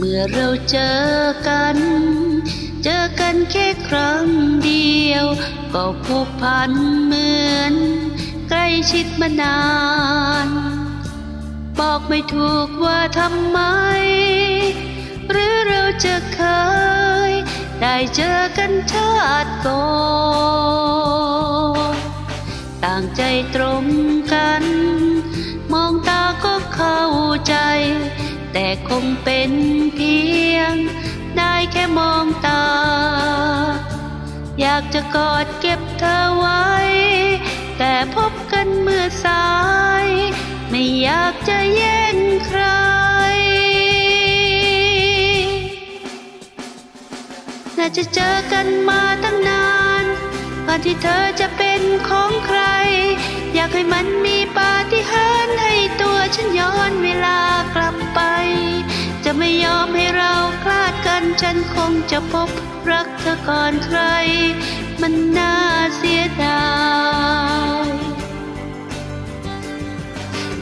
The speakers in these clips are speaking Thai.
เมื่อเราเจอกัน เจอกันแค่ครั้งเดียว ก็ผูกพันเหมือน ใกล้ชิดมานาน บอกไม่ถูกว่าทำไม หรือเราจะเคย ได้เจอกันชาติก่อนต่างใจตรงกัน มองตาก็เข้าใจ แต่คงเป็นเพียง ได้แค่มองตา อยากจะกอดเก็บเธอไว้ แต่พบกันเมื่อสาย ไม่อยากจะแย่งใคร น่าจะเจอกันมาตั้งนานก่อนที่เธอจะเป็นของใคร อยากให้มันมีปาฏิหาริย์ให้ตัวฉันย้อนเวลากลับ งจะพบรักเธอก่อนใคร มันน่าเสียดาย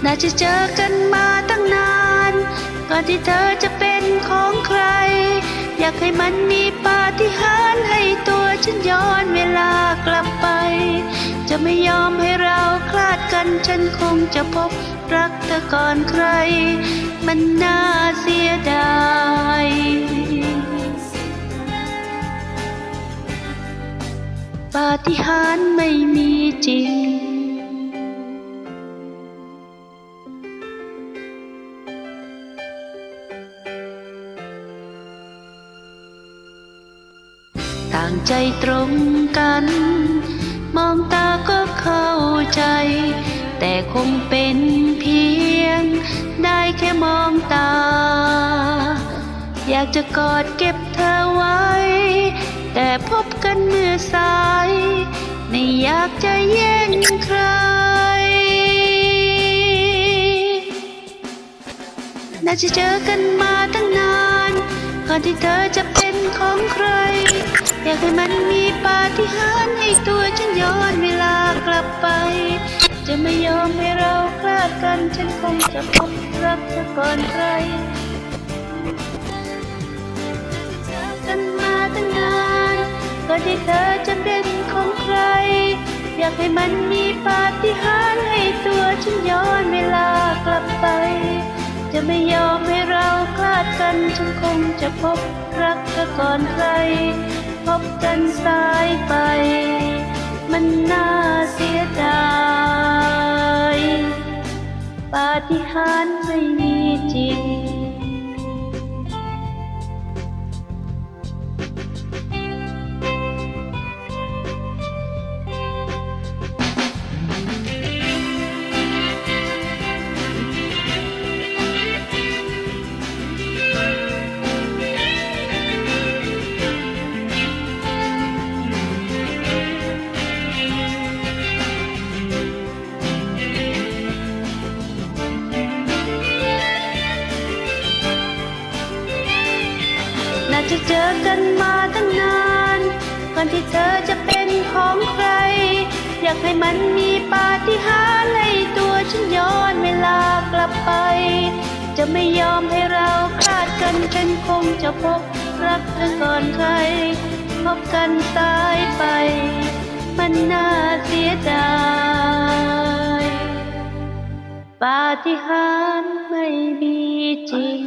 น่าจะเจอกันมาตั้งนาน ก่อนที่เธอจะเป็นของใคร อยากให้มันมีปาฏิหาริย์ให้ตัวฉันย้อนเวลากลับไป จะไม่ยอมให้เราคลาดกันฉันคงจะพบรักเธอก่อนใคร มันน่าเสียดาย ปาฏิหาริย์ไม่มีจริง ต่างใจตรงกัน มองตาก็เข้าใจ แต่คงเป็นเพียง ได้แค่มองตา อยากจะกอดเก็บเธอไว้ แต่พบ นเมื่อสาย ไม่อยากจะแย่งใคร น่าจะเจอกันมาตั้งนาน ก่อนที่เธอจะเป็นของใคร อยากให้มันมีปาฏิหาริย์ให้ตัวฉันย้อนเวลากลับไป จะไม่ยอมให้เราคลาดกัน ฉันคงจะพบรักเธอก่อนใคร อนที่เธอจะเป็นของใคร อยากให้มันมีปาฏิหาริย์ให้ตัวฉันย้อนเวลากลับไป จะไม่ยอมให้เราคลาดกันฉันคงจะพบรักเธอก่อนใคร พบกันสายไป มันน่าเสียดายปาฏิหาริย์ไม่มีจริง อกันมาตั้งนาน ก่อนที่เธอจะเป็นของใคร อยากให้มันมีปาฏิหาริย์ให้ตัวฉันย้อนเวลากลับไป จะไม่ยอมให้เราคลาดกันฉันคงจะพบรักเธอก่อนใคร พบกันสายไป มันน่าเสียดายปาฏิหาริย์ไม่มีจริง